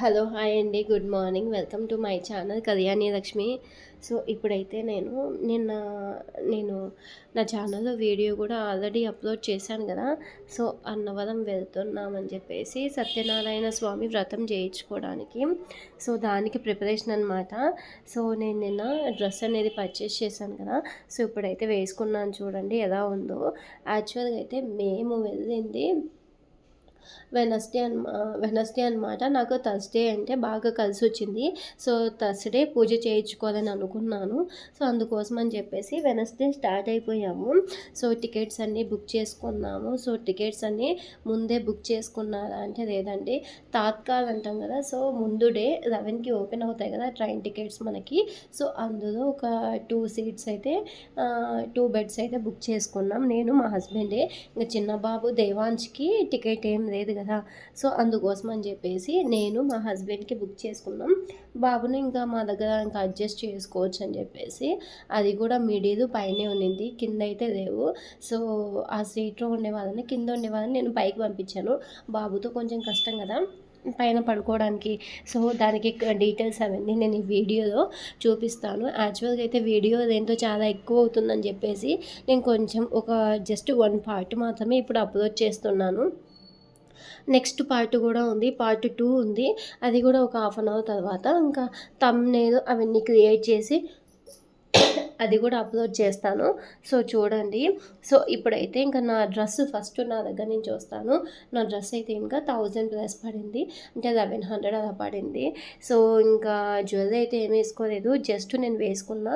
Hello hi అండి. Good morning. Welcome to my channel Kalyani Lakshmi. So ఇప్పుడైతే నేను నిన్న నేను నా ఛానల్లో వీడియో కూడా ఆల్రెడీ అప్లోడ్ చేశాను కదా. సో అన్నవరం వెళ్తున్నామని చెప్పేసి సత్యనారాయణ స్వామి వ్రతం చేయించుకోవడానికి. సో దానికి ప్రిపరేషన్ అనమాట సో నేను నిన్న డ్రెస్ అనేది పర్చేస్ చేశాను కదా. సో ఇప్పుడైతే వేసుకున్నాను చూడండి ఎలా ఉందో. యాక్చువల్గా అయితే మేము వెళ్ళింది వెనస్డే అన్ వెనస్డే అనమాట నాకు థర్స్డే అంటే బాగా కలిసి వచ్చింది సో థర్స్డే పూజ చేయించుకోవాలని అనుకున్నాను. సో అందుకోసం అని చెప్పేసి వెనస్డే స్టార్ట్ అయిపోయాము. సో టికెట్స్ అన్నీ బుక్ చేసుకున్నాము. సో టికెట్స్ అన్నీ ముందే బుక్ చేసుకున్నారా అంటే లేదండి. తాత్కాల్ అంటాం కదా. సో ముందు డే లెవెన్కి ఓపెన్ అవుతాయి కదా ట్రైన్ టికెట్స్ మనకి. సో అందులో ఒక టూ సీట్స్ అయితే టూ బెడ్స్ అయితే బుక్ చేసుకున్నాం. నేను మా హస్బెండే ఇంకా చిన్న బాబు దేవాంశ్కి టికెట్ ఏం లేదు. లేదు కదా. సో అందుకోసం అని చెప్పేసి నేను మా హస్బెండ్కి బుక్ చేసుకున్నాం. బాబుని ఇంకా మా దగ్గర ఇంకా అడ్జస్ట్ చేసుకోవచ్చు అని చెప్పేసి. అది కూడా మిడిల్ పైనే ఉన్నింది. కింద అయితే లేవు. సో ఆ సీట్లో ఉండే వాళ్ళని కింద ఉండే వాళ్ళని నేను పైకి పంపించాను. బాబుతో కొంచెం కష్టం కదా. పైన పడుకోవడానికి. సో దానికి డీటెయిల్స్ అవన్నీ నేను ఈ వీడియోలో చూపిస్తాను. యాక్చువల్గా అయితే వీడియో దేంతో చాలా ఎక్కువ అవుతుందని చెప్పేసి నేను కొంచెం ఒక జస్ట్ వన్ పార్ట్ మాత్రమే ఇప్పుడు అప్లోడ్ చేస్తున్నాను. నెక్స్ట్ పార్ట్ కూడా ఉంది పార్ట్ టూ ఉంది. అది కూడా ఒక హాఫ్ అన్ అవర్ తర్వాత ఇంకా తమ్నేల్ అవన్నీ క్రియేట్ చేసి అది కూడా అప్లోడ్ చేస్తాను. సో చూడండి. సో ఇప్పుడైతే ఇంకా నా డ్రెస్ ఫస్ట్ నా దగ్గర నుంచి వస్తాను. నా డ్రెస్ అయితే ఇంకా థౌజండ్ ప్లస్ పడింది. అంటే లెవెన్ హండ్రెడ్ అలా పడింది. సో ఇంకా జ్యువెలరీ అయితే ఏం వేసుకోలేదు. జస్ట్ నేను వేసుకున్న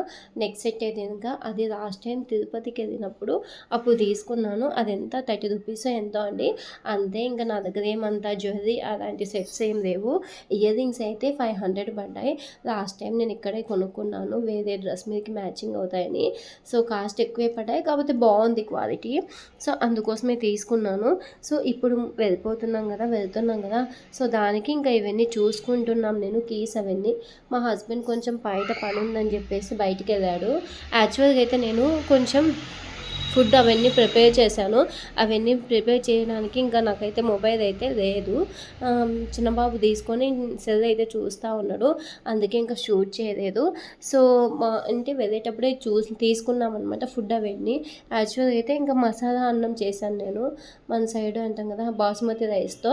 నెక్ సెట్ అయితే ఇంకా అది లాస్ట్ టైం తిరుపతికి వెళ్ళినప్పుడు అప్పుడు తీసుకున్నాను. అది ఎంత? థర్టీ రూపీస్ ఎంతో అండి. అంతే ఇంకా నా దగ్గర ఏమంతా జ్యువెలరీ అలాంటి సెట్స్ ఏం లేవు. ఇయర్ రింగ్స్ అయితే ఫైవ్ హండ్రెడ్ పడ్డాయి. లాస్ట్ టైం నేను ఇక్కడే కొనుక్కున్నాను. వేరే డ్రెస్ మీదకి మ్యాచింగ్ అవుతాయని. సో కాస్ట్ ఎక్కువే పడ్డాయి. కాకపోతే బాగుంది క్వాలిటీ. సో అందుకోసమే తీసుకున్నాను. సో ఇప్పుడు వెళ్ళిపోతున్నాం కదా వెళ్తున్నాం కదా. సో దానికి ఇంకా ఇవన్నీ చూసుకుంటున్నాం నేను కీస్ అవన్నీ. మా హస్బెండ్ కొంచెం బయట పని ఉందని చెప్పేసి బయటికి వెళ్ళాడు యాక్చువల్గా అయితే నేను కొంచెం ఫుడ్ అవన్నీ ప్రిపేర్ చేశాను. అవన్నీ ప్రిపేర్ చేయడానికి ఇంకా నాకైతే మొబైల్ అయితే లేదు. చిన్నబాబు తీసుకొని సెల్ అయితే చూస్తూ ఉన్నాడు. అందుకే ఇంకా షూట్ చేయలేదు. సో మా అంటే వెళ్ళేటప్పుడే చూసి తీసుకున్నాం అనమాట ఫుడ్ అవన్నీ. యాక్చువల్గా అయితే ఇంకా మసాలా అన్నం చేశాను నేను. మన సైడ్ అంటాం కదా బాసుమతి రైస్తో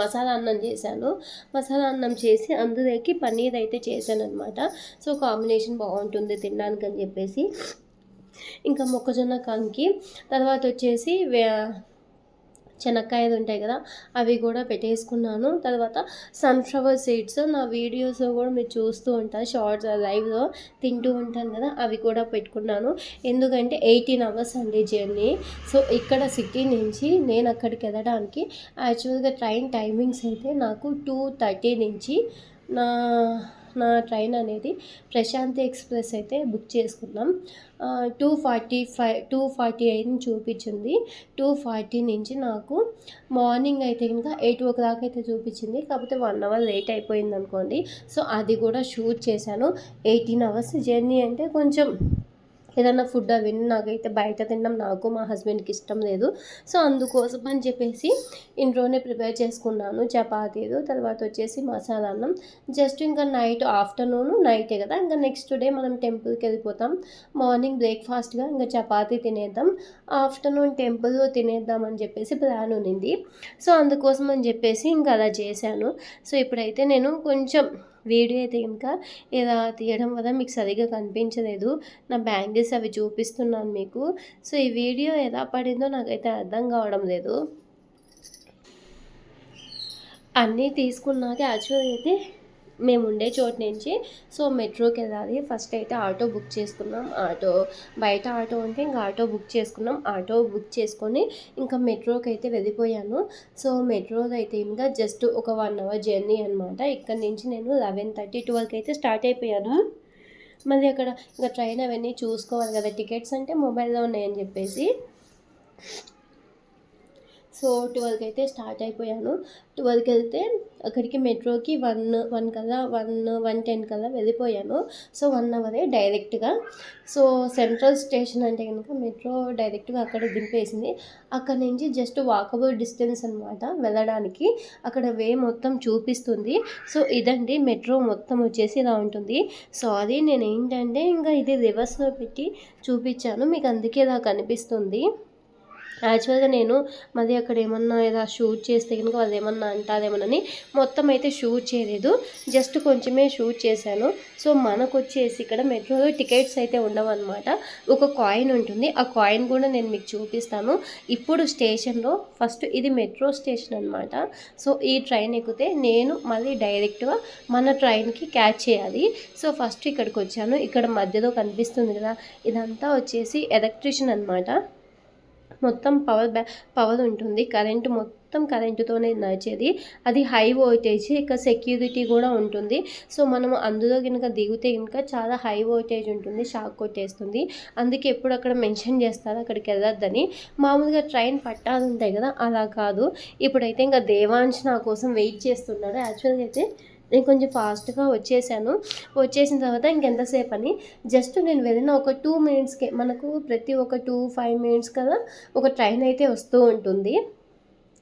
మసాలా అన్నం చేశాను. మసాలా అన్నం చేసి అందులోకి పన్నీర్ అయితే చేశాను అనమాట సో కాంబినేషన్ బాగుంటుంది తినడానికి అని చెప్పేసి. ఇంకా మొక్కజొన్న కంకి తర్వాత వచ్చేసి చెనక్కాయలు ఉంటాయి కదా అవి కూడా పెట్టేసుకున్నాను. తర్వాత సన్ఫ్లవర్ సీడ్స్ నా వీడియోస్ కూడా మీరు చూస్తూ ఉంటారు షార్ట్స్ లైవ్లో తింటూ ఉంటాను కదా అవి కూడా పెట్టుకున్నాను. ఎందుకంటే ఎయిటీన్ అవర్స్ అండి జర్నీ సో ఇక్కడ సిటీ నుంచి నేను అక్కడికి వెళ్ళడానికి యాక్చువల్గా ట్రైన్ టైమింగ్స్ అయితే నాకు టూ థర్టీ నుంచి నా నా ట్రైన్ అనేది ప్రశాంతి ఎక్స్ప్రెస్ అయితే బుక్ చేసుకున్నాం. Two forty five two forty eight చూపించింది. టూ ఫార్టీ నుంచి నాకు మార్నింగ్ అయితే ఇంకా ఎయిట్ ఓ క్లాక్ అయితే చూపించింది. కాకపోతే వన్ అవర్ లేట్ అయిపోయింది అనుకోండి. సో అది కూడా షూట్ చేశాను. ఎయిటీన్ అవర్స్ జర్నీ అంటే కొంచెం ఏదైనా ఫుడ్ అవన్నీ నాకైతే బయట తినడం నాకు మా హస్బెండ్కి ఇష్టం లేదు. సో అందుకోసం అని చెప్పేసి ఇంట్లోనే ప్రిపేర్ చేసుకున్నాను. చపాతీలు తర్వాత వచ్చేసి మసాలా అన్నం. జస్ట్ ఇంకా నైట్ ఆఫ్టర్నూన్ నైటే కదా. ఇంకా నెక్స్ట్ డే మనం టెంపుల్కి వెళ్ళిపోతాం. మార్నింగ్ బ్రేక్ఫాస్ట్గా ఇంకా చపాతీ తినేద్దాం. ఆఫ్టర్నూన్ టెంపుల్లో తినేద్దాం అని చెప్పేసి ప్లాన్ ఉన్నింది. సో అందుకోసం అని చెప్పేసి ఇంకా అలా చేశాను. సో ఇప్పుడైతే నేను కొంచెం వీడియో అయితే ఇంకా ఇలా తీయడం వల్ల మీకు సరిగ్గా కనిపించలేదు. నా బ్యాంగిల్స్ అవి చూపిస్తున్నాను మీకు. సో ఈ వీడియో ఎలా పడిందో నాకైతే అర్థం కావడం లేదు. అన్నీ తీసుకున్నాక యాక్చువల్గా అయితే మేము ఉండే చోటు నుంచి. సో మెట్రోకి వెళ్ళాలి. ఫస్ట్ అయితే ఆటో బుక్ చేసుకున్నాం. ఆటో బయట ఆటో ఉంటే ఇంకా ఆటో బుక్ చేసుకున్నాం. ఆటో బుక్ చేసుకొని ఇంకా మెట్రోకి అయితే వెళ్ళిపోయాను. సో మెట్రోలో అయితే ఇంకా జస్ట్ ఒక వన్ అవర్ జర్నీ అనమాట ఇక్కడ నుంచి నేను లెవెన్ థర్టీ ట్వెల్వ్కి అయితే స్టార్ట్ అయిపోయాను. మళ్ళీ అక్కడ ఇంకా ట్రైన్ అవన్నీ చూసుకోవాలి కదా. టికెట్స్ అంటే మొబైల్లో ఉన్నాయని చెప్పేసి. సో ట్వెల్వ్కి అయితే స్టార్ట్ అయిపోయాను. ట్వెల్వ్కి వెళ్తే అక్కడికి మెట్రోకి వన్ వన్ కల్లా వన్ వన్ టెన్ కల్లా వెళ్ళిపోయాను. సో వన్ అవరే డైరెక్ట్గా. సో సెంట్రల్ స్టేషన్ అంటే కనుక మెట్రో డైరెక్ట్గా అక్కడ దింపేసింది. అక్కడ నుంచి జస్ట్ వాకబుల్ డిస్టెన్స్ అనమాట వెళ్ళడానికి. అక్కడ వే మొత్తం చూపిస్తుంది. సో ఇదండి మెట్రో మొత్తం వచ్చేసి ఇలా ఉంటుంది. సారీ నేను ఏంటంటే ఇంకా ఇది రివర్స్లో పెట్టి చూపించాను. మీకు అందుకే ఇలా కనిపిస్తుంది. యాక్చువల్గా నేను మరి అక్కడ ఏమన్నా ఇలా షూట్ చేస్తే కనుక వాళ్ళు ఏమన్నా అంటారేమోనని మొత్తం అయితే షూట్ చేయలేదు. జస్ట్ కొంచెమే షూట్ చేశాను. సో మనకు వచ్చేసి ఇక్కడ మెట్రోలో టికెట్స్ అయితే ఉండవన్నమాట. ఒక కాయిన్ ఉంటుంది. ఆ కాయిన్ కూడా నేను మీకు చూపిస్తాను. ఇప్పుడు స్టేషన్లో ఫస్ట్ ఇది మెట్రో స్టేషన్ అనమాట సో ఈ ట్రైన్ ఎక్కితే నేను మళ్ళీ డైరెక్ట్గా మన ట్రైన్కి క్యాచ్ చేయాలి. సో ఫస్ట్ ఇక్కడికి వచ్చాను ఇక్కడ మధ్యలో కనిపిస్తుంది కదా ఇదంతా వచ్చేసి ఎలక్ట్రిషియన్ అనమాట మొత్తం పవర్ బ్యా పవర్ ఉంటుంది. కరెంటు మొత్తం కరెంటుతోనే నడిచేది. అది హై వోల్టేజ్ ఇక సెక్యూరిటీ కూడా ఉంటుంది. సో మనం అందులో కనుక దిగితే కనుక చాలా హై వోల్టేజ్ ఉంటుంది షాక్ కొట్టేస్తుంది. అందుకే ఎప్పుడు అక్కడ మెన్షన్ చేస్తారు అక్కడికి వెళ్ళొద్దని. మామూలుగా ట్రైన్ పట్టాలు ఉంటాయి కదా అలా కాదు. ఇప్పుడైతే ఇంకా దేవాంశ్ నా కోసం వెయిట్ చేస్తున్నాడు. యాక్చువల్గా అయితే నేను కొంచెం ఫాస్ట్గా వచ్చేసాను. వచ్చేసిన తర్వాత ఇంకెంతసేపు అని జస్ట్ నేను వెళ్ళిన ఒక టూ మినిట్స్కే మనకు ప్రతి ఒక టూ ఫైవ్ మినిట్స్ కదా ఒక ట్రైన్ అయితే వస్తూ ఉంటుంది.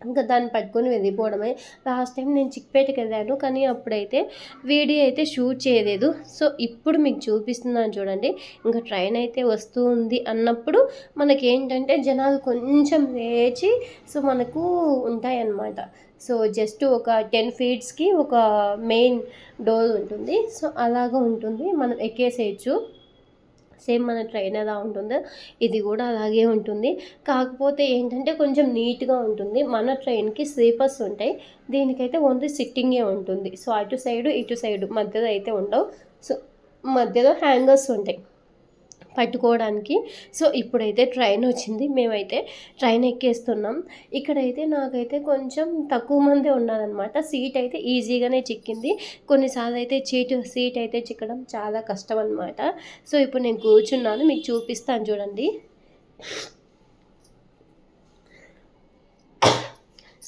ఇంకా దాన్ని పట్టుకొని వెళ్ళిపోవడమే. లాస్ట్ టైం నేను చిక్పేటకి వెళ్ళాను కానీ అప్పుడైతే వీడియో అయితే షూట్ చేయలేదు. సో ఇప్పుడు మీకు చూపిస్తున్నాను చూడండి. ఇంకా ట్రైన్ అయితే వస్తూ ఉంది అన్నప్పుడు మనకి ఏంటంటే జనాలు కొంచెం లేచి సో మనకు ఉంటాయన్నమాట. సో జస్ట్ ఒక టెన్ ఫీట్స్కి ఒక మెయిన్ డోర్ ఉంటుంది. సో అలాగా ఉంటుంది. మనం ఎక్కేసేయచ్చు. సేమ్ మన ట్రైన్ ఎలా ఉంటుందో. ఇది కూడా అలాగే ఉంటుంది. కాకపోతే ఏంటంటే కొంచెం నీట్గా ఉంటుంది. మన ట్రైన్కి స్లీపర్స్ ఉంటాయి. దీనికైతే ఓన్లీ సిట్టింగే ఉంటుంది. సో అటు సైడు ఇటు సైడు మధ్యలో అయితే ఉండవు. సో మధ్యలో హ్యాంగర్స్ ఉంటాయి. పట్టుకోవడానికి. సో ఇప్పుడైతే ట్రైన్ వచ్చింది. మేమైతే ట్రైన్ ఎక్కేస్తున్నాం. ఇక్కడైతే నాకైతే కొంచెం తక్కువ మంది ఉన్నారనమాట. సీట్ అయితే ఈజీగానే చిక్కింది. కొన్నిసార్లు అయితే సీట్ సీట్ అయితే చిక్కడం చాలా కష్టం అనమాట సో ఇప్పుడు నేను కూర్చున్నాను. మీకు చూపిస్తాను చూడండి.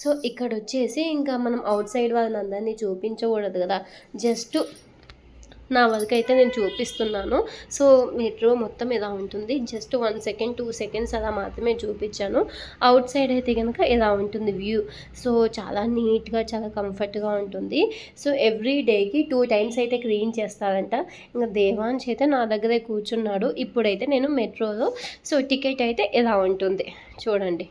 సో ఇక్కడ వచ్చేసి ఇంకా మనం అవుట్ సైడ్ వాళ్ళని అందరినీ చూపించకూడదు కదా. జస్ట్ నా వరకైతే అయితే నేను చూపిస్తున్నాను. సో మెట్రో మొత్తం ఇలా ఉంటుంది? Just one second two seconds అలా మాత్రమే చూపించాను. అవుట్ సైడ్ అయితే కనుక ఇలా ఉంటుంది వ్యూ? సో చాలా నీట్గా చాలా కంఫర్ట్గా ఉంటుంది. సో ఎవ్రీ డేకి టూ టైమ్స్ అయితే క్లీన్ చేస్తారంట. ఇంకా దేవాంశ్ అయితే నా దగ్గరే కూర్చున్నాడు. ఇప్పుడైతే నేను మెట్రోలో సో టికెట్ అయితే ఇలా ఉంటుంది? చూడండి.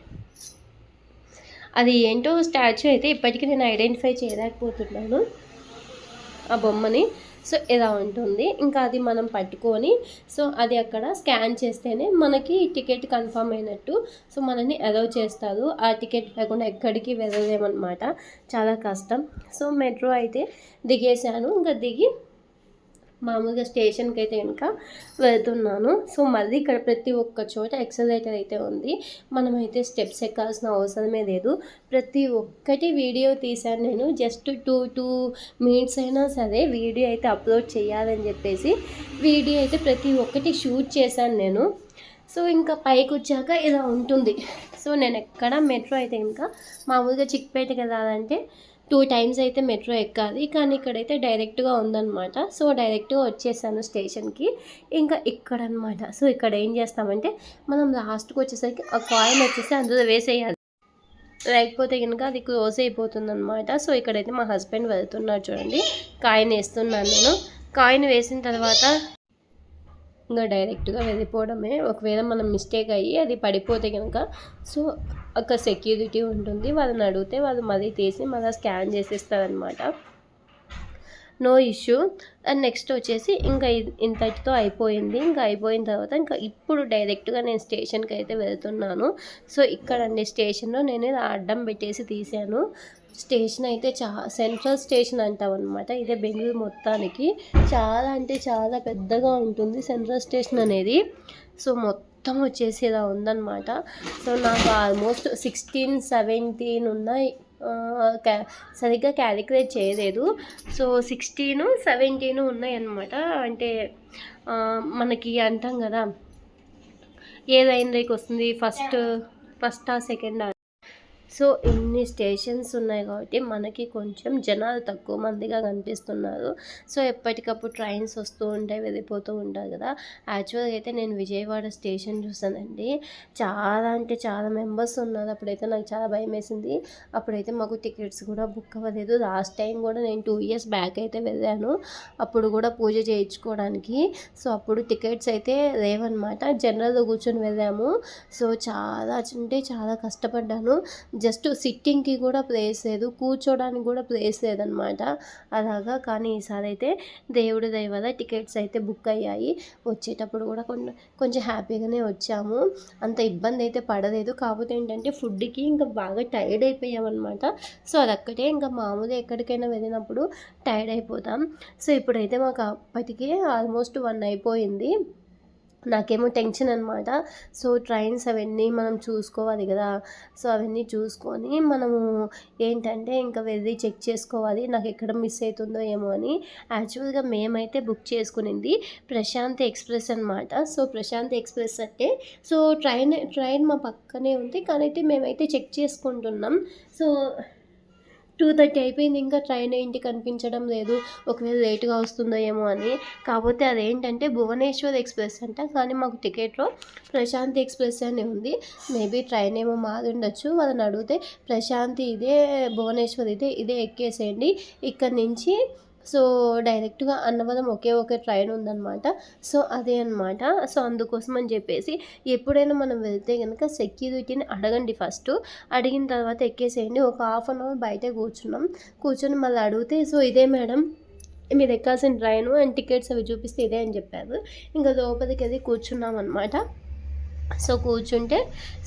అది ఏంటో స్టాచ్యూ అయితే ఇప్పటికీ నేను ఐడెంటిఫై చేయలేకపోతున్నాను. ఆ బొమ్మని. సో ఇలా ఉంటుంది? ఇంకా అది మనం పట్టుకొని సో అది అక్కడ స్కాన్ చేస్తేనే మనకి టికెట్ కన్ఫర్మ్ అయినట్టు సో మనని అలౌ చేస్తారు. ఆ టికెట్ లేకుండా ఎక్కడికి వెళ్ళలేమన్నమాట. చాలా కష్టం. సో మెట్రో అయితే దిగేశాను. ఇంకా దిగి మామూలుగా స్టేషన్కి అయితే కనుక వెళ్తున్నాను. సో మళ్ళీ ఇక్కడ ప్రతి ఒక్క చోట ఎక్సలైటర్ అయితే ఉంది. మనమైతే స్టెప్స్ ఎక్కాల్సిన అవసరమే లేదు. ప్రతి ఒక్కటి వీడియో తీశాను నేను. జస్ట్ టూ టూ మినిట్స్ అయినా సరే వీడియో అయితే అప్లోడ్ చేయాలని చెప్పేసి వీడియో అయితే ప్రతి ఒక్కటి షూట్ చేశాను నేను. సో ఇంకా పైకి వచ్చాక ఇలా ఉంటుంది. సో నేను ఎక్కడ మెట్రో అయితే ఇంకా మామూలుగా చిక్పేటకి వెళ్ళాలంటే టూ టైమ్స్ అయితే మెట్రో ఎక్కాలి కానీ ఇక్కడైతే డైరెక్ట్గా ఉందన్నమాట. సో డైరెక్ట్గా వచ్చేసాను స్టేషన్కి. ఇంకా ఇక్కడ అనమాట సో ఇక్కడ ఏం చేస్తామంటే మనం లాస్ట్కి వచ్చేసరికి ఆ కాయిన్ వచ్చేసి అందులో వేసేయాలి. లేకపోతే కనుక అది క్లోజ్ అయిపోతుందన్నమాట. సో ఇక్కడైతే మా హస్బెండ్ వెళ్తున్నారు చూడండి. కాయిన్ వేస్తున్నాను నేను. కాయిన్ వేసిన తర్వాత ఇంకా డైరెక్ట్గా వెళ్ళిపోవడమే. ఒకవేళ మనం మిస్టేక్ అయ్యి అది పడిపోతే కనుక సో ఒక సెక్యూరిటీ ఉంటుంది. వాళ్ళని అడిగితే వాళ్ళు మళ్ళీ తీసి మళ్ళీ స్కాన్ చేసేస్తారనమాట నో ఇష్యూ. అండ్ నెక్స్ట్ వచ్చేసి ఇంకా ఇంతటితో అయిపోయింది. ఇంకా అయిపోయిన తర్వాత ఇంకా ఇప్పుడు డైరెక్ట్గా నేను స్టేషన్కి అయితే వెళ్తున్నాను. సో ఇక్కడండి స్టేషన్లో నేను అడ్డం పెట్టేసి తీసాను. స్టేషన్ అయితే చా సెంట్రల్ స్టేషన్ అంటాం అనమాట ఇదే బెంగళూరు మొత్తానికి. చాలా అంటే చాలా పెద్దగా ఉంటుంది సెంట్రల్ స్టేషన్ అనేది. సో మొత్తం వచ్చేసి ఇలా ఉందన్నమాట. సో నాకు ఆల్మోస్ట్ సిక్స్టీన్ సెవెంటీన్ ఉన్నాయి. క్యా- సరిగ్గా క్యాలిక్యులేట్ చేయలేదు. సో సిక్స్టీన్ సెవెంటీన్ ఉన్నాయి అన్నమాట అంటే మనకి అంటాం కదా ఏ లైన్లోకి వస్తుంది ఫస్ట్ ఫస్ట్ ఆ సెకండ్? సో కొన్ని స్టేషన్స్ ఉన్నాయి కాబట్టి మనకి కొంచెం జనాలు తక్కువ మందిగా కనిపిస్తున్నారు. సో ఎప్పటికప్పుడు ట్రైన్స్ వస్తూ ఉంటాయి వెళ్ళిపోతూ ఉంటారు కదా. యాక్చువల్గా అయితే నేను విజయవాడ స్టేషన్ చూసానండి చాలా అంటే చాలా మెంబర్స్ ఉన్నారు. అప్పుడైతే నాకు చాలా భయం వేసింది. అప్పుడైతే మాకు టికెట్స్ కూడా బుక్ అవ్వలేదు. లాస్ట్ టైం కూడా నేను టూ ఇయర్స్ బ్యాక్ అయితే వెళ్ళాను. అప్పుడు కూడా పూజ చేయించుకోవడానికి. సో అప్పుడు టికెట్స్ అయితే లేవన్నమాట. జనరల్లో కూర్చొని వెళ్ళాము. సో చాలా అంటే చాలా కష్టపడ్డాను. జస్ట్ సిట్టింగ్కి కూడా ప్లేస్ లేదు కూర్చోడానికి కూడా ప్లేస్ లేదనమాట. అలాగా కానీ ఈసారి అయితే దేవుడి దయ వల్ల టికెట్స్ అయితే బుక్ అయ్యాయి. వచ్చేటప్పుడు కూడా కొంచెం కొంచెం హ్యాపీగానే వచ్చాము. అంత ఇబ్బంది అయితే పడలేదు. కాకపోతే ఏంటంటే ఫుడ్కి ఇంకా బాగా టైర్డ్ అయిపోయామన్నమాట సో అదొక్కటే. ఇంకా మామూలు ఎక్కడికైనా వెళ్ళినప్పుడు టైర్డ్ అయిపోతాం. సో ఇప్పుడైతే మాకు అప్పటికే ఆల్మోస్ట్ వన్ అయిపోయింది. నాకేమో టెన్షన్ అనమాట సో ట్రైన్స్ అవన్నీ మనం చూసుకోవాలి కదా. సో అవన్నీ చూసుకొని మనము ఏంటంటే ఇంకా వెళ్ళి చెక్ చేసుకోవాలి నాకు ఎక్కడ మిస్ అవుతుందో ఏమో అని. యాక్చువల్గా మేమైతే బుక్ చేసుకునింది ప్రశాంత్ ఎక్స్ప్రెస్ అనమాట సో ప్రశాంత్ ఎక్స్ప్రెస్ అంటే సో ట్రైన్ ట్రైన్ మా పక్కనే ఉంది. కానీ అయితే మేమైతే చెక్ చేసుకుంటున్నాం. సో టూ థర్టీ అయిపోయింది ఇంకా ట్రైన్ ఏంటి కనిపించడం లేదు. ఒకవేళ లేటుగా వస్తుందో ఏమో అని. కాకపోతే అదేంటంటే భువనేశ్వర్ ఎక్స్ప్రెస్ అంట. కానీ మాకు టికెట్లో ప్రశాంతి ఎక్స్ప్రెస్ అని ఉంది. మేబీ ట్రైన్ ఏమో మాది ఉండొచ్చు. వాళ్ళని అడిగితే ప్రశాంతి ఇదే భువనేశ్వర్ ఇదే ఇదే ఎక్కేసేయండి. ఇక్కడ నుంచి సో డైరెక్ట్గా అన్నవరం ఒకే ఒకే ట్రైన్ ఉందన్నమాట. సో అదే అనమాట సో అందుకోసం అని చెప్పేసి ఎప్పుడైనా మనం వెళ్తే కనుక సెక్యూరిటీని అడగండి ఫస్ట్. అడిగిన తర్వాత ఎక్కేసేయండి. ఒక హాఫ్ అన్ అవర్ బయటే కూర్చున్నాం. కూర్చొని మళ్ళీ అడిగితే సో ఇదే మేడం మీరు ఎక్కాల్సిన ట్రైను అండ్ టికెట్స్ అవి చూపిస్తే ఇదే అని చెప్పారు. ఇంకా లోపలికి వెళ్ళి కూర్చున్నాం అనమాట సో కూర్చుంటే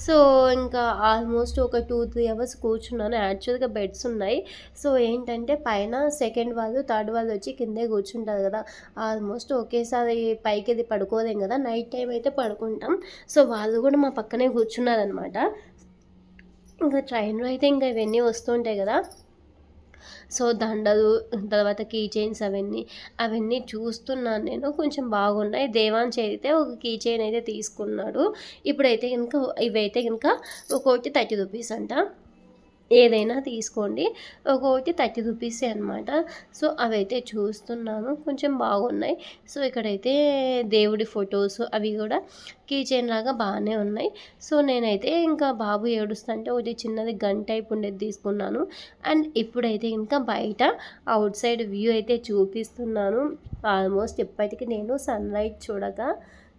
సో ఇంకా ఆల్మోస్ట్ ఒక టూ త్రీ అవర్స్ కూర్చున్నాను. యాక్చువల్గా బెడ్స్ ఉన్నాయి. సో ఏంటంటే పైన సెకండ్ వాళ్ళు థర్డ్ వాళ్ళు వచ్చి కిందే కూర్చుంటారు కదా. ఆల్మోస్ట్ ఒకేసారి పైకి ఇది పడుకోలేం కదా. నైట్ టైం అయితే పడుకుంటాం. సో వాళ్ళు కూడా మా పక్కనే కూర్చున్నారనమాట ఇంకా ట్రైన్లో అయితే ఇంకా ఇవన్నీ వస్తుంటాయి కదా. సో దండలు తర్వాత కీ చైన్స్ అవన్నీ అవన్నీ చూస్తున్నాను నేను. కొంచెం బాగున్నాయి. దేవాంశ్ అయితే ఒక కీ చైన్ అయితే తీసుకున్నాడు. ఇప్పుడైతే కనుక ఇవైతే కనుక ఒక్కొక్కటి థర్టీ రూపీస్ అంట. ఏదైనా తీసుకోండి. ఒక్కొక్కటి థర్టీ రూపీస్ అనమాట సో అవైతే చూస్తున్నాను. కొంచెం బాగున్నాయి. సో ఇక్కడైతే దేవుడి ఫొటోస్ అవి కూడా కీ చైన్ లాగా బాగానే ఉన్నాయి. సో నేనైతే ఇంకా బాబు ఏడుస్తుంటే ఒకటి చిన్నది గన్ టైప్ ఉండేది తీసుకున్నాను. అండ్ ఇప్పుడైతే ఇంకా బయట అవుట్ సైడ్ వ్యూ అయితే చూపిస్తున్నాను. ఆల్మోస్ట్ ఇప్పటికి నేను సన్లైట్ చూడగా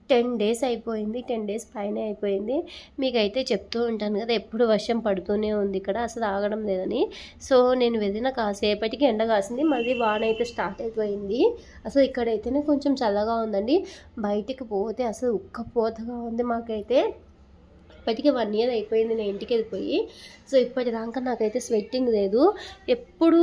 టెన్ డేస్ అయిపోయింది టెన్ డేస్ పైన అయిపోయింది. మీకైతే చెప్తూ ఉంటాను కదా ఎప్పుడు వర్షం పడుతూనే ఉంది ఇక్కడ అసలు ఆగడం లేదని. సో నేను వెళ్ళిన కాసేపటికి ఎండ కాసింది మళ్ళీ వాన అయితే స్టార్ట్ అయిపోయింది. అసలు ఇక్కడైతేనే కొంచెం చల్లగా ఉందండి. బయటికి పోతే అసలు ఉక్కపోతగా ఉంది మాకైతే. ఇప్పటికే వన్ ఇయర్ అయిపోయింది నేను ఇంటికి వెళ్ళిపోయి. సో ఇప్పటిదాకా నాకైతే స్వెట్టింగ్ లేదు. ఎప్పుడు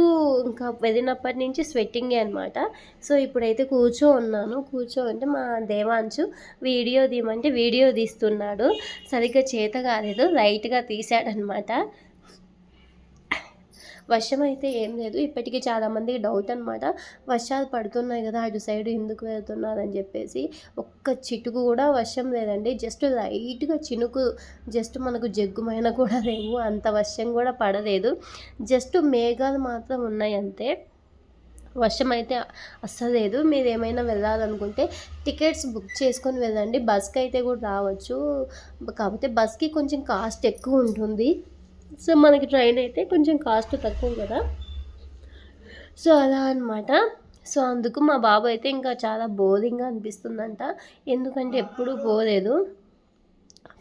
ఇంకా వెళ్ళినప్పటి నుంచి స్వెట్టింగే అనమాట సో ఇప్పుడైతే కూర్చో ఉన్నాను. కూర్చో అంటే మా దేవాంశు వీడియో తీయమంటే వీడియో తీస్తున్నాడు. సరిగ్గా చేత కాలేదు. లైట్గా తీసాడనమాట వర్షం అయితే ఏం లేదు. ఇప్పటికీ చాలామందికి డౌట్ అనమాట వర్షాలు పడుతున్నాయి కదా అటు సైడ్ ఎందుకు వెళ్తున్నారని చెప్పేసి. ఒక్క చిటుకు కూడా వర్షం లేదండి. జస్ట్ లైట్గా చినుకు జస్ట్ మనకు జగ్గుమైన కూడా లేవు. అంత వర్షం కూడా పడలేదు. జస్ట్ మేఘాలు మాత్రం ఉన్నాయి అంతే. వర్షం అయితే అస్సలు లేదు. మీరు ఏమైనా వెళ్ళాలనుకుంటే టికెట్స్ బుక్ చేసుకొని వెళ్ళండి. బస్కి అయితే కూడా రావచ్చు. కాకపోతే బస్కి కొంచెం కాస్ట్ ఎక్కువ ఉంటుంది. సో మనకి ట్రైన్ అయితే కొంచెం కాస్ట్ తక్కువ కదా. సో అలా అనమాట సో అందుకు మా బాబు అయితే ఇంకా చాలా బోరింగ్గా అనిపిస్తుందంట. ఎందుకంటే ఎప్పుడూ పోలేదు.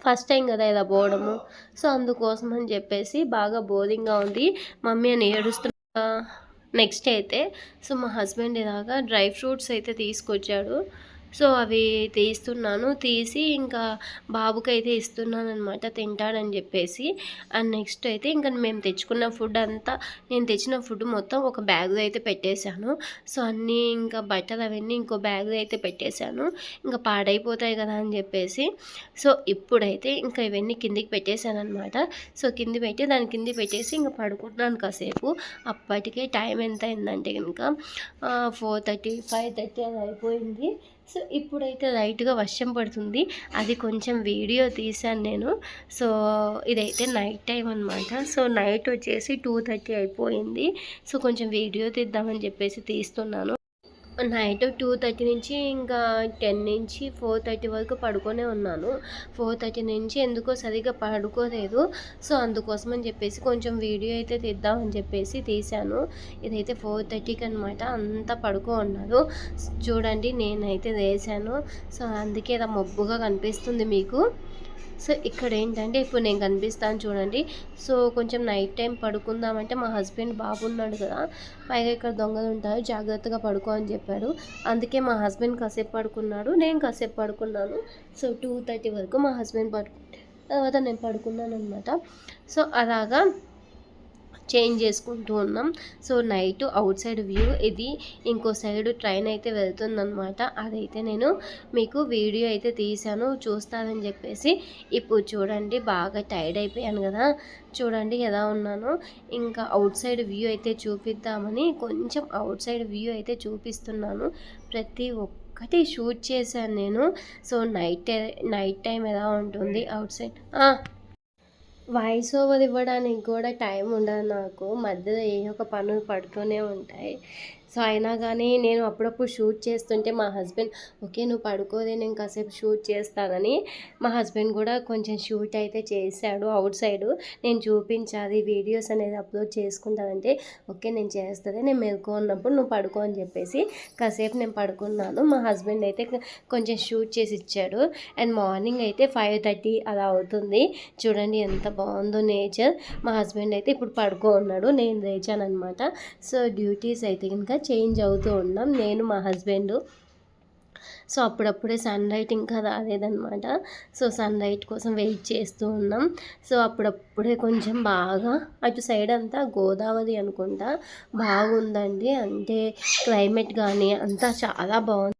ఫస్ట్ టైం కదా ఇలా పోవడము. సో అందుకోసం అని చెప్పేసి బాగా బోరింగ్గా ఉంది. మమ్మీ అని ఏడుస్తున్నా. నెక్స్ట్ అయితే సో మా హస్బెండ్ ఇలాగా డ్రై ఫ్రూట్స్ అయితే తీసుకొచ్చాడు. సో అవి తీస్తున్నాను. తీసి ఇంకా బాబుకి అయితే ఇస్తున్నాను అనమాట తింటాడని చెప్పేసి. అండ్ నెక్స్ట్ అయితే ఇంకా మేము తెచ్చుకున్న ఫుడ్ అంతా నేను తెచ్చిన ఫుడ్ మొత్తం ఒక బ్యాగ్లో అయితే పెట్టేశాను. సో అన్నీ ఇంకా బట్టలు అవన్నీ ఇంకో బ్యాగ్లో అయితే పెట్టేశాను. ఇంకా పాడైపోతాయి కదా అని చెప్పేసి. సో ఇప్పుడైతే ఇంకా ఇవన్నీ కిందికి పెట్టేశాను అనమాట సో కింది పెట్టి దాని కింది పెట్టేసి ఇంకా పడుకుంటున్నాను కాసేపు. అప్పటికే టైం ఎంత అయిందంటే కనుక ఫోర్ థర్టీ ఫైవ్ థర్టీ అది అయిపోయింది. సో ఇప్పుడైతే లైట్గా వర్షం పడుతుంది. అది కొంచెం వీడియో తీశాను నేను. సో ఇదైతే నైట్ టైం అనమాట సో నైట్ వచ్చేసి టూ థర్టీ అయిపోయింది. సో కొంచెం వీడియో తీద్దామని చెప్పేసి తీస్తున్నాను. నైట్ టూ థర్టీ నుంచి ఇంకా టెన్ నుంచి ఫోర్ థర్టీ వరకు పడుకొనే ఉన్నాను. ఫోర్ థర్టీ నుంచి ఎందుకో సరిగ్గా పడుకోలేదు. సో అందుకోసం అని చెప్పేసి కొంచెం వీడియో అయితే తీద్దామని చెప్పేసి తీశాను. ఇదైతే ఫోర్ థర్టీకి అనమాట అంతా పడుకో ఉన్నారు చూడండి నేనైతే వేసాను సో అందుకే ఇలా మబ్బుగా కనిపిస్తుంది మీకు. సో ఇక్కడ ఏంటంటే ఇప్పుడు నేను కనిపిస్తాను చూడండి. సో కొంచెం నైట్ టైం పడుకుందామంటే మా హస్బెండ్ బాబు ఉన్నాడు కదా. పైగా ఇక్కడ దొంగలు ఉంటారు జాగ్రత్తగా పడుకో అని చెప్పాడు. అందుకే మా హస్బెండ్ కాసేపు పడుకున్నాడు నేను కాసేపు పడుకున్నాను. సో టూ థర్టీ వరకు మా హస్బెండ్ పడు తర్వాత నేను పడుకున్నాను అనమాట సో అలాగా చేంజ్ చేసుకుంటూ ఉన్నాం. So night outside view ఇది. ఇంకో సైడ్ ట్రైన్ అయితే వెళ్తుందనమాట అదైతే నేను మీకు వీడియో అయితే తీశాను. చూస్తానని చెప్పేసి ఇప్పుడు చూడండి బాగా టైర్డ్ అయిపోయాను కదా. చూడండి ఎలా ఉన్నాను. ఇంకా అవుట్ సైడ్ వ్యూ అయితే చూపిద్దామని కొంచెం అవుట్ సైడ్ వ్యూ అయితే చూపిస్తున్నాను. ప్రతి ఒక్కటి షూట్ చేశాను నేను. సో నైట్ నైట్ టైం ఎలా ఉంటుంది అవుట్ సైడ్? వాయిస్ ఓవర్ ఇవ్వడానికి కూడా టైం ఉండదు నాకు. మధ్యలో ఏ ఒక పనులు పడుతూనే ఉంటాయి. సో అయినా కానీ నేను అప్పుడప్పుడు షూట్ చేస్తుంటే మా హస్బెండ్ ఓకే నువ్వు పడుకోదే నేను కాసేపు షూట్ చేస్తానని మా హస్బెండ్ కూడా కొంచెం షూట్ అయితే చేశాడు అవుట్ సైడ్. నేను చూపించాలి వీడియోస్ అనేది అప్లోడ్ చేసుకుంటానంటే ఓకే నేను చేస్తుంది నేను మెలకు ఉన్నప్పుడు నువ్వు పడుకో అని చెప్పేసి కాసేపు నేను పడుకున్నాను. మా హస్బెండ్ అయితే కొంచెం షూట్ చేసి ఇచ్చాడు. అండ్ మార్నింగ్ అయితే ఫైవ్ థర్టీ అలా అవుతుంది. చూడండి ఎంత బాగుందో నేచర్. మా హస్బెండ్ అయితే ఇప్పుడు పడుకో ఉన్నాడు నేను లేచాను అనమాట సో డ్యూటీస్ అయితే ఇంకా చేంజ్ అవుతూ ఉన్నాం. నేను మా హస్బెండ్. సో అప్పుడప్పుడే సన్ రైట్ ఇంకా రాలేదనమాట సో సన్ రైట్ కోసం వెయిట్ చేస్తూ ఉన్నాం. సో అప్పుడప్పుడే కొంచెం బాగా అటు సైడ్ అంతా గోదావరి అనుకుంటా బాగుందండి. అంటే క్లైమేట్ కానీ అంతా చాలా బాగుంది.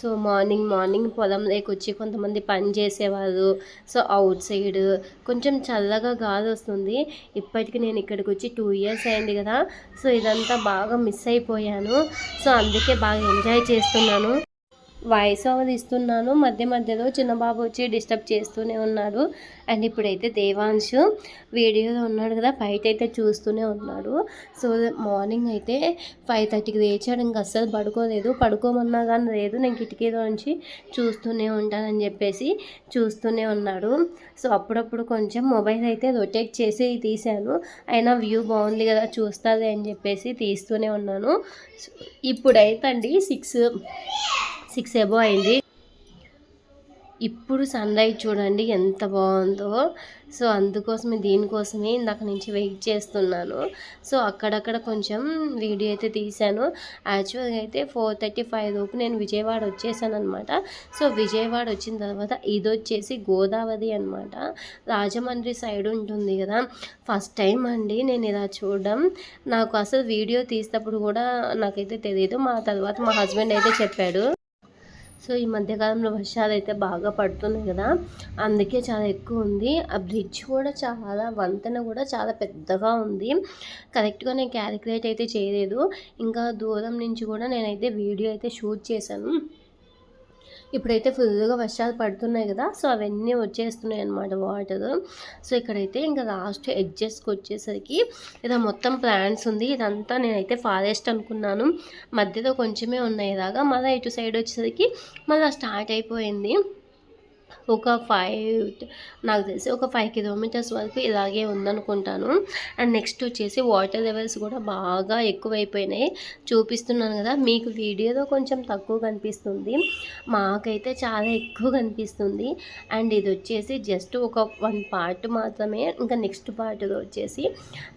సో మార్నింగ్ మార్నింగ్ పొలం వచ్చి కొంతమంది పని చేసేవారు. సో అవుట్ సైడ్ కొంచెం చల్లగా గాలి వస్తుంది. ఇప్పటికి నేను ఇక్కడికి వచ్చి టూ ఇయర్స్ అయింది కదా. సో ఇదంతా బాగా మిస్ అయిపోయాను. సో అందుకే బాగా ఎంజాయ్ చేస్తున్నాను. వాయిస్ ఓవర్ ఇస్తున్నాను. మధ్య మధ్యలో చిన్నబాబు వచ్చి డిస్టర్బ్ చేస్తూనే ఉన్నాడు. అండ్ ఇప్పుడైతే దేవాంశు వీడియోలో ఉన్నాడు కదా ఫైట్ అయితే చూస్తూనే ఉన్నాడు. సో మార్నింగ్ అయితే ఫైవ్ థర్టీకి లేచాడు. ఇంకా అస్సలు పడుకోలేదు. పడుకోమన్నా కానీ లేదు. నేను కిటికీలో నుంచి చూస్తూనే ఉంటానని చెప్పేసి చూస్తూనే ఉన్నాడు. సో అప్పుడప్పుడు కొంచెం మొబైల్ అయితే రొటేట్ చేసి తీశాను. అయినా వ్యూ బాగుంది కదా చూస్తుంది అని చెప్పేసి తీస్తూనే ఉన్నాను. ఇప్పుడైతే అండి సిక్స్ సిక్స్ ఎబో అయింది. ఇప్పుడు సన్ రైజ్ చూడండి ఎంత బాగుందో. సో అందుకోసమే దీనికోసమే ఇందాక నుంచి వెయిట్ చేస్తున్నాను. సో అక్కడక్కడ కొంచెం వీడియో అయితే తీశాను. యాక్చువల్గా అయితే ఫోర్ థర్టీ ఫైవ్ లోపు నేను విజయవాడ వచ్చేసాను అనమాట సో విజయవాడ వచ్చిన తర్వాత ఇది వచ్చేసి గోదావరి అనమాట రాజమండ్రి సైడ్ ఉంటుంది కదా. ఫస్ట్ టైం అండి నేను ఇలా చూడడం. నాకు అసలు వీడియో తీసినప్పుడు కూడా నాకైతే తెలియదు మా తర్వాత మా హస్బెండ్ అయితే చెప్పాడు. సో ఈ మధ్యకాలంలో వర్షాలు అయితే బాగా పడుతున్నాయి కదా. అందుకే చాలా ఎక్కువ ఉంది ఆ బ్రిడ్జ్ కూడా చాలా వంతెన కూడా చాలా పెద్దగా ఉంది. కరెక్ట్గా నేను క్యాలిక్యులేట్ అయితే చేయలేదు. ఇంకా దూరం నుంచి కూడా నేనైతే వీడియో అయితే షూట్ చేశాను. ఇప్పుడైతే ఫుల్గా వర్షాలు పడుతున్నాయి కదా సో అవన్నీ వచ్చేస్తున్నాయి అనమాట వాటర్. సో ఇక్కడైతే ఇంకా లాస్ట్ ఎడ్జెస్కి వచ్చేసరికి ఇలా మొత్తం ప్లాంట్స్ ఉంది. ఇదంతా నేనైతే ఫారెస్ట్ అనుకున్నాను. మధ్యలో కొంచెమే ఉన్నాయి ఇలాగా. మళ్ళీ ఇటు సైడ్ వచ్చేసరికి మళ్ళీ స్టార్ట్ అయిపోయింది. ఒక ఫైవ్ నాకు తెలిసి ఒక ఫైవ్ కిలోమీటర్స్ వరకు ఇలాగే ఉందనుకుంటాను. అండ్ నెక్స్ట్ వచ్చేసి వాటర్ లెవెల్స్ కూడా బాగా ఎక్కువైపోయినాయి. చూపిస్తున్నాను కదా మీకు వీడియోలో కొంచెం తక్కువ కనిపిస్తుంది. మాకైతే చాలా ఎక్కువ కనిపిస్తుంది. అండ్ ఇది వచ్చేసి జస్ట్ ఒక వన్ పార్ట్ మాత్రమే. ఇంకా నెక్స్ట్ పార్ట్లో వచ్చేసి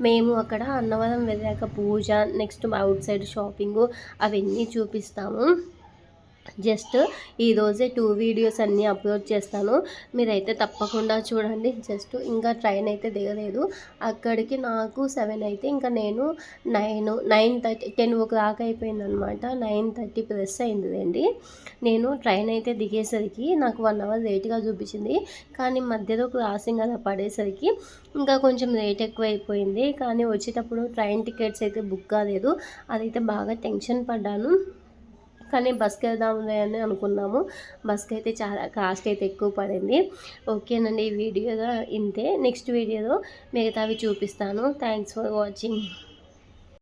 మేము అక్కడ అన్నవరం వెళ్ళాక puja next outside shopping అవన్నీ చూపిస్తాము. జస్ట్ ఈరోజే టూ వీడియోస్ అన్నీ అప్లోడ్ చేస్తాను. మీరైతే తప్పకుండా చూడండి. జస్ట్ ఇంకా ట్రైన్ అయితే దిగలేదు. అక్కడికి నాకు సెవెన్ అయితే ఇంకా నేను nine nine thirty ten o'clock అయిపోయిందనమాట నైన్ థర్టీ ప్లస్ అయింది నేను ట్రైన్ అయితే దిగేసరికి నాకు వన్ అవర్ లేట్గా చూపించింది. కానీ మధ్యలో క్రాసింగ్ అలా పడేసరికి ఇంకా కొంచెం రేట్ ఎక్కువ అయిపోయింది కానీ వచ్చేటప్పుడు ట్రైన్ టికెట్స్ అయితే బుక్ కాలేదు. అదైతే బాగా టెన్షన్ పడ్డాను. కానీ బస్కి వెళ్దాంలే అని అనుకున్నాము. బస్కి అయితే చాలా కాస్ట్ అయితే ఎక్కువ పడింది. ఓకేనండి ఈ వీడియోగా ఇంతే. నెక్స్ట్ వీడియోలో మిగతావి చూపిస్తాను. Thanks for watching